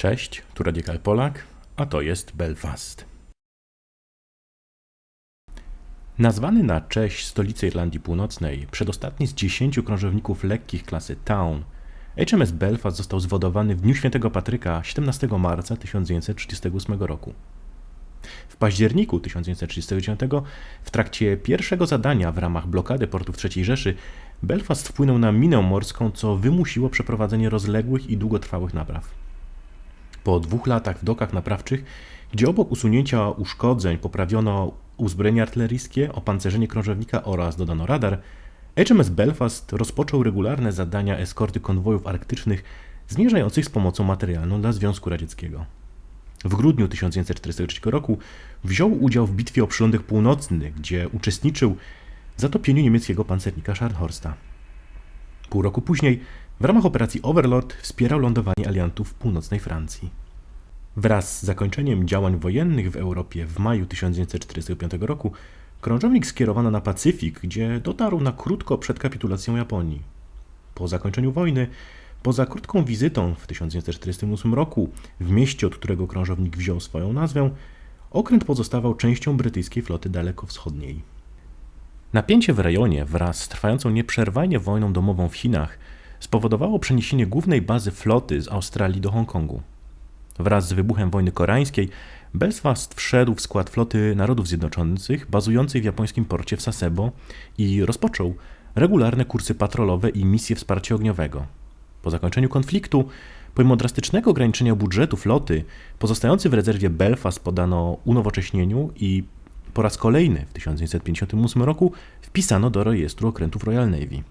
Cześć, tu Radikal Polak, a to jest Belfast. Nazwany na cześć stolicy Irlandii Północnej, przedostatni z dziesięciu krążowników lekkich klasy Town, HMS Belfast został zwodowany w Dniu Świętego Patryka 17 marca 1938 roku. W październiku 1939 w trakcie pierwszego zadania w ramach blokady portów III Rzeszy Belfast wpłynął na minę morską, co wymusiło przeprowadzenie rozległych i długotrwałych napraw. Po dwóch latach w dokach naprawczych, gdzie obok usunięcia uszkodzeń poprawiono uzbrojenie artyleryjskie, opancerzenie krążownika oraz dodano radar, HMS Belfast rozpoczął regularne zadania eskorty konwojów arktycznych zmierzających z pomocą materialną dla Związku Radzieckiego. W grudniu 1943 roku wziął udział w bitwie o przylądek północny, gdzie uczestniczył w zatopieniu niemieckiego pancernika Scharnhorsta. Pół roku później w ramach operacji Overlord wspierał lądowanie aliantów w północnej Francji. Wraz z zakończeniem działań wojennych w Europie w maju 1945 roku krążownik skierowano na Pacyfik, gdzie dotarł na krótko przed kapitulacją Japonii. Po zakończeniu wojny, poza krótką wizytą w 1948 roku w mieście, od którego krążownik wziął swoją nazwę, okręt pozostawał częścią brytyjskiej floty dalekowschodniej. Napięcie w rejonie wraz z trwającą nieprzerwanie wojną domową w Chinach spowodowało przeniesienie głównej bazy floty z Australii do Hongkongu. Wraz z wybuchem wojny koreańskiej Belfast wszedł w skład floty Narodów Zjednoczonych bazującej w japońskim porcie w Sasebo i rozpoczął regularne kursy patrolowe i misje wsparcia ogniowego. Po zakończeniu konfliktu, pomimo drastycznego ograniczenia budżetu floty, pozostający w rezerwie Belfast podano unowocześnieniu i po raz kolejny w 1958 roku wpisano do rejestru okrętów Royal Navy.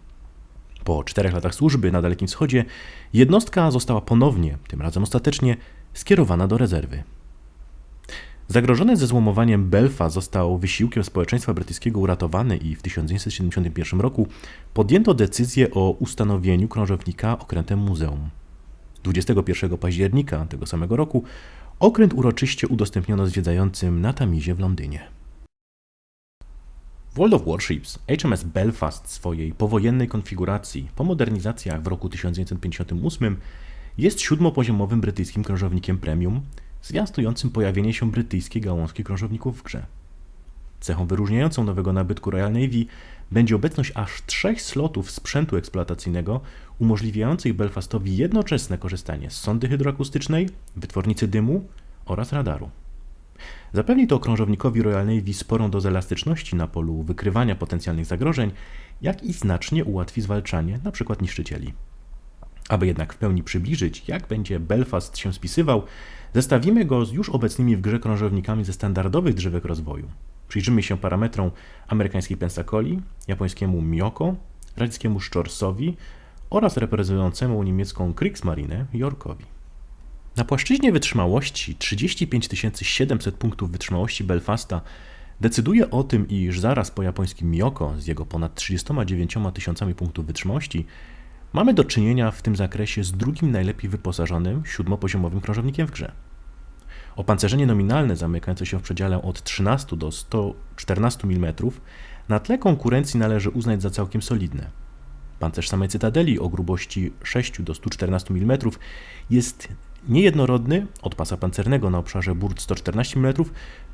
Po czterech latach służby na Dalekim Wschodzie jednostka została ponownie, tym razem ostatecznie, skierowana do rezerwy. Zagrożony ze złomowaniem Belfa został wysiłkiem społeczeństwa brytyjskiego uratowany i w 1971 roku podjęto decyzję o ustanowieniu krążownika okrętem muzeum. 21 października tego samego roku okręt uroczyście udostępniono zwiedzającym na Tamizie w Londynie. World of Warships HMS Belfast w swojej powojennej konfiguracji po modernizacjach w roku 1958 jest siódmopoziomowym brytyjskim krążownikiem premium, zwiastującym pojawienie się brytyjskiej gałązki krążowników w grze. Cechą wyróżniającą nowego nabytku Royal Navy będzie obecność aż trzech slotów sprzętu eksploatacyjnego umożliwiających Belfastowi jednoczesne korzystanie z sondy hydroakustycznej, wytwornicy dymu oraz radaru. Zapewni to krążownikowi Royal Navy sporą dozę elastyczności na polu wykrywania potencjalnych zagrożeń, jak i znacznie ułatwi zwalczanie np. niszczycieli. Aby jednak w pełni przybliżyć, jak będzie Belfast się spisywał, zestawimy go z już obecnymi w grze krążownikami ze standardowych drzewek rozwoju. Przyjrzymy się parametrom amerykańskiej Pensacoli, japońskiemu Miyoko, radzieckiemu Szczorsowi oraz reprezentującemu niemiecką Kriegsmarine Yorkowi. Na płaszczyźnie wytrzymałości 35 700 punktów wytrzymałości Belfasta decyduje o tym, iż zaraz po japońskim Miyoko z jego ponad 39 tysiącami punktów wytrzymałości mamy do czynienia w tym zakresie z drugim najlepiej wyposażonym siódmopoziomowym krążownikiem w grze. Opancerzenie nominalne zamykające się w przedziale od 13 do 114 mm na tle konkurencji należy uznać za całkiem solidne. Pancerz samej Cytadeli o grubości 6 do 114 mm jest niejednorodny od pasa pancernego na obszarze burt 114 mm,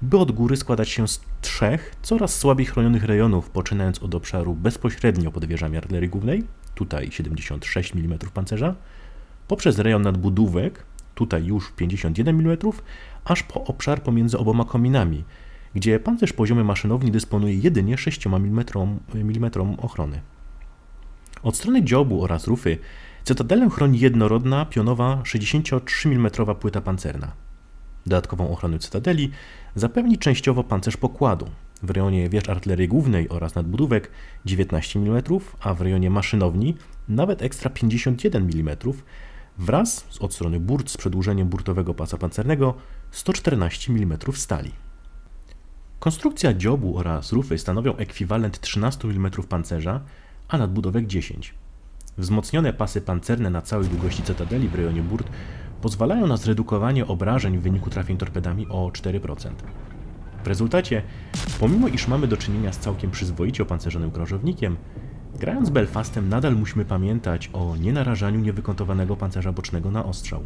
by od góry składać się z trzech coraz słabiej chronionych rejonów, poczynając od obszaru bezpośrednio pod wieżami artylerii głównej, tutaj 76 mm pancerza, poprzez rejon nadbudówek, tutaj już 51 mm, aż po obszar pomiędzy oboma kominami, gdzie pancerz poziomy maszynowni dysponuje jedynie 6 mm, mm ochrony. Od strony dziobu oraz rufy Cytadelę chroni jednorodna, pionowa 63 mm płyta pancerna. Dodatkową ochronę cytadeli zapewni częściowo pancerz pokładu w rejonie wież artylerii głównej oraz nadbudówek 19 mm, a w rejonie maszynowni nawet ekstra 51 mm wraz z od strony burt z przedłużeniem burtowego pasa pancernego 114 mm stali. Konstrukcja dziobu oraz rufy stanowią ekwiwalent 13 mm pancerza, a nadbudówek 10 Wzmocnione pasy pancerne na całej długości cytadeli w rejonie burt pozwalają na zredukowanie obrażeń w wyniku trafień torpedami o 4%. W rezultacie, pomimo iż mamy do czynienia z całkiem przyzwoicie opancerzonym krążownikiem, grając Belfastem nadal musimy pamiętać o nienarażaniu niewykontowanego pancerza bocznego na ostrzał.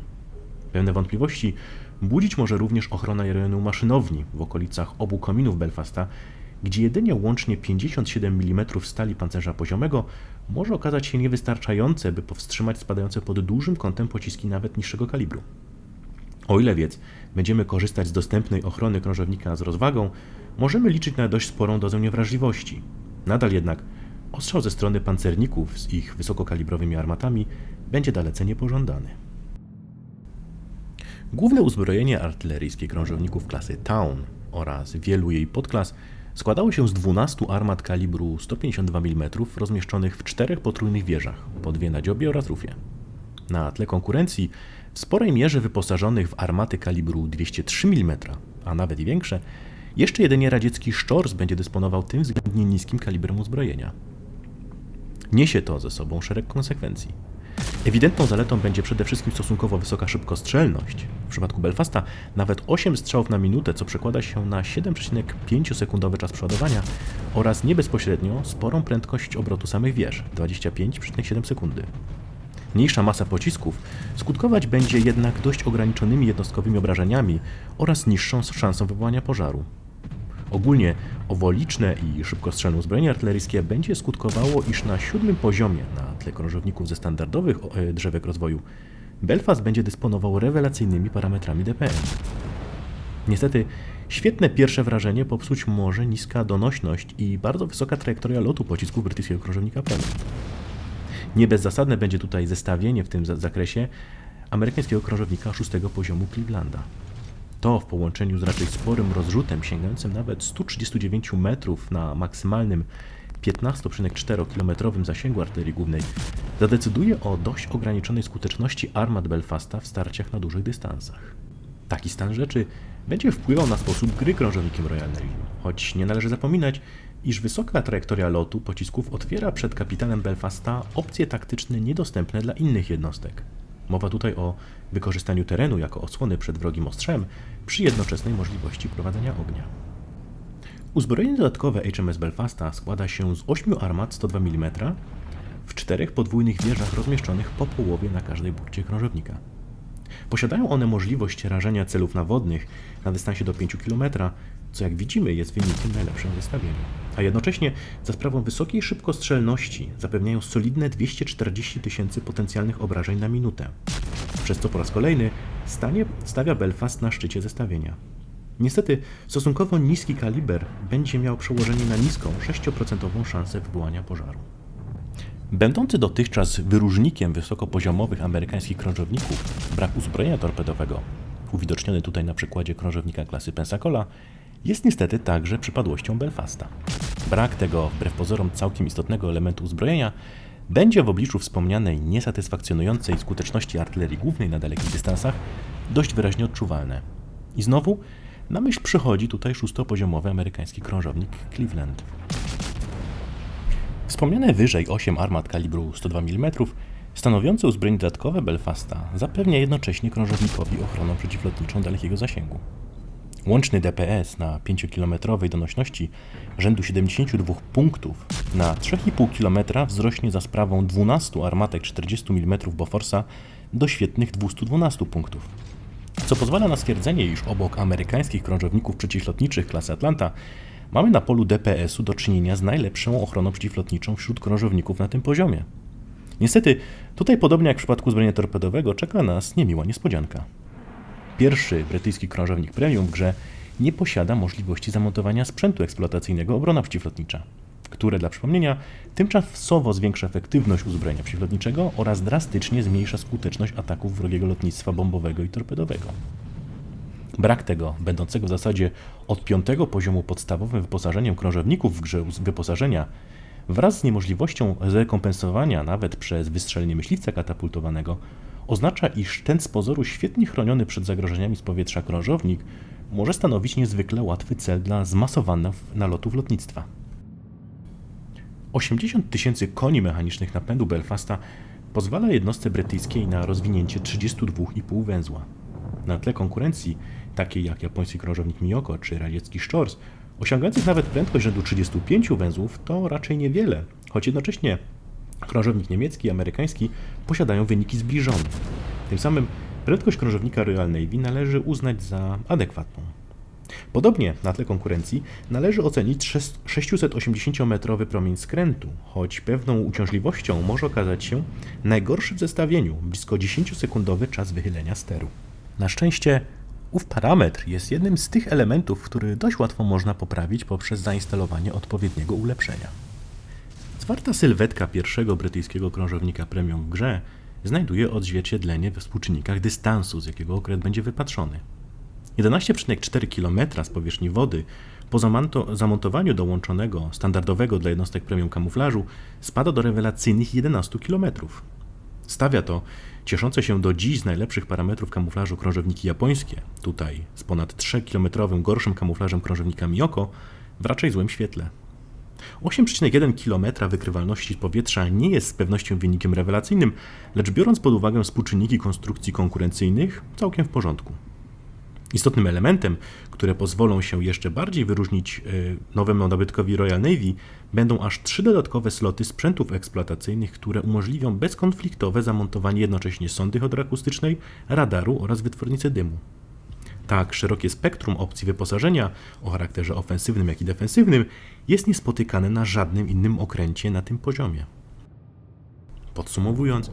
Pewne wątpliwości budzić może również ochrona rejonu maszynowni w okolicach obu kominów Belfasta, gdzie jedynie łącznie 57 mm stali pancerza poziomego może okazać się niewystarczające, by powstrzymać spadające pod dużym kątem pociski nawet niższego kalibru. O ile więc będziemy korzystać z dostępnej ochrony krążownika z rozwagą, możemy liczyć na dość sporą dozę niewrażliwości. Nadal jednak ostrzał ze strony pancerników z ich wysokokalibrowymi armatami będzie dalece niepożądany. Główne uzbrojenie artyleryjskie krążowników klasy Town oraz wielu jej podklas składało się z 12 armat kalibru 152 mm rozmieszczonych w czterech potrójnych wieżach, po dwie na dziobie oraz rufie. Na tle konkurencji, w sporej mierze wyposażonych w armaty kalibru 203 mm, a nawet i większe, jeszcze jedynie radziecki Sztorz będzie dysponował tym względnie niskim kalibrem uzbrojenia. Niesie to ze sobą szereg konsekwencji. Ewidentną zaletą będzie przede wszystkim stosunkowo wysoka szybkostrzelność. W przypadku Belfasta nawet 8 strzałów na minutę, co przekłada się na 7,5 sekundowy czas przeładowania oraz nie bezpośrednio sporą prędkość obrotu samych wież 25,7 sekundy. Mniejsza masa pocisków skutkować będzie jednak dość ograniczonymi jednostkowymi obrażeniami oraz niższą szansą wywołania pożaru. Ogólnie owoliczne i szybkostrzelne uzbrojenie artyleryjskie będzie skutkowało, iż na siódmym poziomie, na tle krążowników ze standardowych e, drzewek rozwoju, Belfast będzie dysponował rewelacyjnymi parametrami DPM. Niestety, świetne pierwsze wrażenie popsuć może niska donośność i bardzo wysoka trajektoria lotu pocisków brytyjskiego krążownika Premium. Nie bezzasadne będzie tutaj zestawienie w tym zakresie amerykańskiego krążownika szóstego poziomu Clevelanda. To w połączeniu z raczej sporym rozrzutem sięgającym nawet 139 metrów na maksymalnym 15,4-kilometrowym zasięgu artylerii głównej zadecyduje o dość ograniczonej skuteczności armat Belfasta w starciach na dużych dystansach. Taki stan rzeczy będzie wpływał na sposób gry krążownikiem Royal Navy, choć nie należy zapominać, iż wysoka trajektoria lotu pocisków otwiera przed kapitanem Belfasta opcje taktyczne niedostępne dla innych jednostek. Mowa tutaj o wykorzystaniu terenu jako osłony przed wrogim ostrzem przy jednoczesnej możliwości prowadzenia ognia. Uzbrojenie dodatkowe HMS Belfasta składa się z 8 armat 102 mm w czterech podwójnych wieżach rozmieszczonych po połowie na każdej burcie krążownika. Posiadają one możliwość rażenia celów nawodnych na dystansie do 5 km, co jak widzimy jest wynikiem najlepszym zestawienia. A jednocześnie za sprawą wysokiej szybkostrzelności zapewniają solidne 240 tysięcy potencjalnych obrażeń na minutę, przez co po raz kolejny stanie, stawia Belfast na szczycie zestawienia. Niestety stosunkowo niski kaliber będzie miał przełożenie na niską 6% szansę wywołania pożaru. Będący dotychczas wyróżnikiem wysokopoziomowych amerykańskich krążowników brak uzbrojenia torpedowego, uwidoczniony tutaj na przykładzie krążownika klasy Pensacola, jest niestety także przypadłością Belfasta. Brak tego, wbrew pozorom, całkiem istotnego elementu uzbrojenia będzie w obliczu wspomnianej niesatysfakcjonującej skuteczności artylerii głównej na dalekich dystansach dość wyraźnie odczuwalne. I znowu na myśl przychodzi tutaj szóstopoziomowy amerykański krążownik Cleveland. Wspomniane wyżej 8 armat kalibru 102 mm stanowiące uzbrojenie dodatkowe Belfasta zapewnia jednocześnie krążownikowi ochronę przeciwlotniczą dalekiego zasięgu. Łączny DPS na 5-kilometrowej donośności rzędu 72 punktów na 3,5 km wzrośnie za sprawą 12 armatek 40 mm Boforsa do świetnych 212 punktów. Co pozwala na stwierdzenie, iż obok amerykańskich krążowników przeciwlotniczych klasy Atlanta mamy na polu DPS-u do czynienia z najlepszą ochroną przeciwlotniczą wśród krążowników na tym poziomie. Niestety, tutaj podobnie jak w przypadku zbrojenia torpedowego, czeka nas niemiła niespodzianka. Pierwszy brytyjski krążownik premium w grze nie posiada możliwości zamontowania sprzętu eksploatacyjnego obrona przeciwlotnicza, które dla przypomnienia tymczasowo zwiększa efektywność uzbrojenia przeciwlotniczego oraz drastycznie zmniejsza skuteczność ataków wrogiego lotnictwa bombowego i torpedowego. Brak tego, będącego w zasadzie od piątego poziomu podstawowym wyposażeniem krążowników w grze wyposażenia, wraz z niemożliwością zrekompensowania nawet przez wystrzelenie myśliwca katapultowanego, oznacza, iż ten z pozoru świetnie chroniony przed zagrożeniami z powietrza krążownik może stanowić niezwykle łatwy cel dla zmasowanych nalotów lotnictwa. 80 tysięcy koni mechanicznych napędu Belfasta pozwala jednostce brytyjskiej na rozwinięcie 32,5 węzła. Na tle konkurencji, takiej jak japoński krążownik Miyoko czy radziecki Sztorz, osiągających nawet prędkość rzędu 35 węzłów, to raczej niewiele, choć jednocześnie krążownik niemiecki i amerykański posiadają wyniki zbliżone. Tym samym Prędkość krążownika Royal Navy należy uznać za adekwatną. Podobnie na tle konkurencji należy ocenić 680-metrowy promień skrętu, choć pewną uciążliwością może okazać się najgorszy w zestawieniu blisko 10-sekundowy czas wychylenia steru. Na szczęście ów parametr jest jednym z tych elementów, który dość łatwo można poprawić poprzez zainstalowanie odpowiedniego ulepszenia. Zwarta sylwetka pierwszego brytyjskiego krążownika premium w grze znajduje odzwierciedlenie we współczynnikach dystansu, z jakiego okręt będzie wypatrzony. 11,4 km z powierzchni wody po zamonto- zamontowaniu dołączonego standardowego dla jednostek premium kamuflażu spada do rewelacyjnych 11 km. Stawia to cieszące się do dziś z najlepszych parametrów kamuflażu krążowniki japońskie, tutaj z ponad 3-kilometrowym gorszym kamuflażem krążownika Miyoko, w raczej złym świetle. 8,1 km wykrywalności powietrza nie jest z pewnością wynikiem rewelacyjnym, lecz biorąc pod uwagę współczynniki konstrukcji konkurencyjnych, całkiem w porządku. Istotnym elementem, które pozwolą się jeszcze bardziej wyróżnić y, nowemu nabytkowi Royal Navy, będą aż trzy dodatkowe sloty sprzętów eksploatacyjnych, które umożliwią bezkonfliktowe zamontowanie jednocześnie sondy hydroakustycznej, radaru oraz wytwornicy dymu. Tak szerokie spektrum opcji wyposażenia o charakterze ofensywnym, jak i defensywnym jest niespotykane na żadnym innym okręcie na tym poziomie. Podsumowując,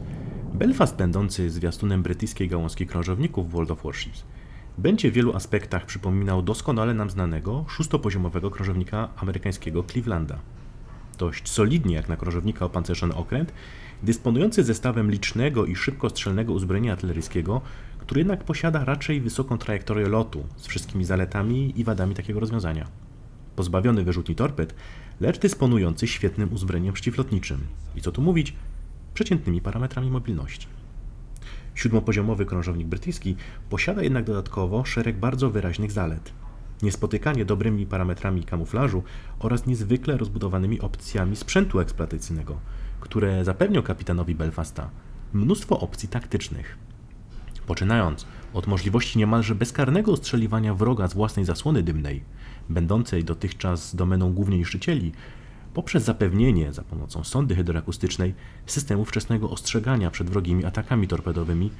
Belfast będący zwiastunem brytyjskiej gałązki krążowników World of Warships będzie w wielu aspektach przypominał doskonale nam znanego szóstopoziomowego krążownika amerykańskiego Clevelanda. Dość solidnie jak na krążownika opancerzony okręt, dysponujący zestawem licznego i szybkostrzelnego uzbrojenia artyleryjskiego, który jednak posiada raczej wysoką trajektorię lotu z wszystkimi zaletami i wadami takiego rozwiązania. Pozbawiony wyrzutni torped, lecz dysponujący świetnym uzbrojeniem przeciwlotniczym i co tu mówić, przeciętnymi parametrami mobilności. Siódmopoziomowy krążownik brytyjski posiada jednak dodatkowo szereg bardzo wyraźnych zalet. Niespotykanie dobrymi parametrami kamuflażu oraz niezwykle rozbudowanymi opcjami sprzętu eksploatacyjnego, które zapewnią kapitanowi Belfasta mnóstwo opcji taktycznych. Poczynając od możliwości niemalże bezkarnego ostrzeliwania wroga z własnej zasłony dymnej, będącej dotychczas domeną głównie niszczycieli, poprzez zapewnienie za pomocą sondy hydroakustycznej systemu wczesnego ostrzegania przed wrogimi atakami torpedowymi,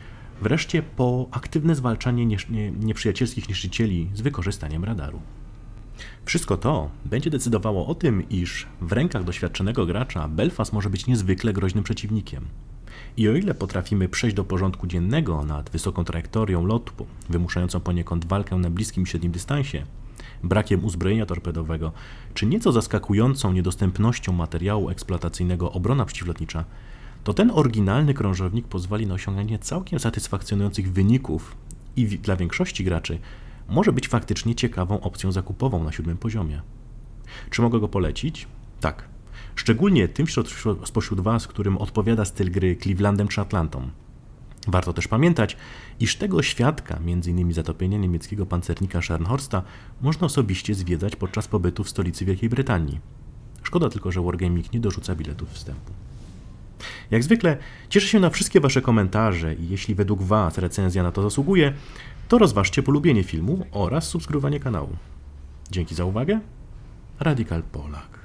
wreszcie po aktywne zwalczanie nieprzyjacielskich niszczycieli z wykorzystaniem radaru. Wszystko to będzie decydowało o tym, iż w rękach doświadczonego gracza Belfast może być niezwykle groźnym przeciwnikiem. I o ile potrafimy przejść do porządku dziennego nad wysoką trajektorią lotu, wymuszającą poniekąd walkę na bliskim i średnim dystansie, brakiem uzbrojenia torpedowego, czy nieco zaskakującą niedostępnością materiału eksploatacyjnego obrona przeciwlotnicza, to ten oryginalny krążownik pozwoli na osiągnięcie całkiem satysfakcjonujących wyników i dla większości graczy może być faktycznie ciekawą opcją zakupową na siódmym poziomie. Czy mogę go polecić? Tak. Szczególnie tym spośród Was, którym odpowiada styl gry Clevelandem czy Atlantą. Warto też pamiętać, iż tego świadka, m.in. zatopienia niemieckiego pancernika Scharnhorsta, można osobiście zwiedzać podczas pobytu w stolicy Wielkiej Brytanii. Szkoda tylko, że Wargaming nie dorzuca biletów wstępu. Jak zwykle cieszę się na wszystkie Wasze komentarze i jeśli według Was recenzja na to zasługuje, to rozważcie polubienie filmu oraz subskrybowanie kanału. Dzięki za uwagę. Radikal Polak.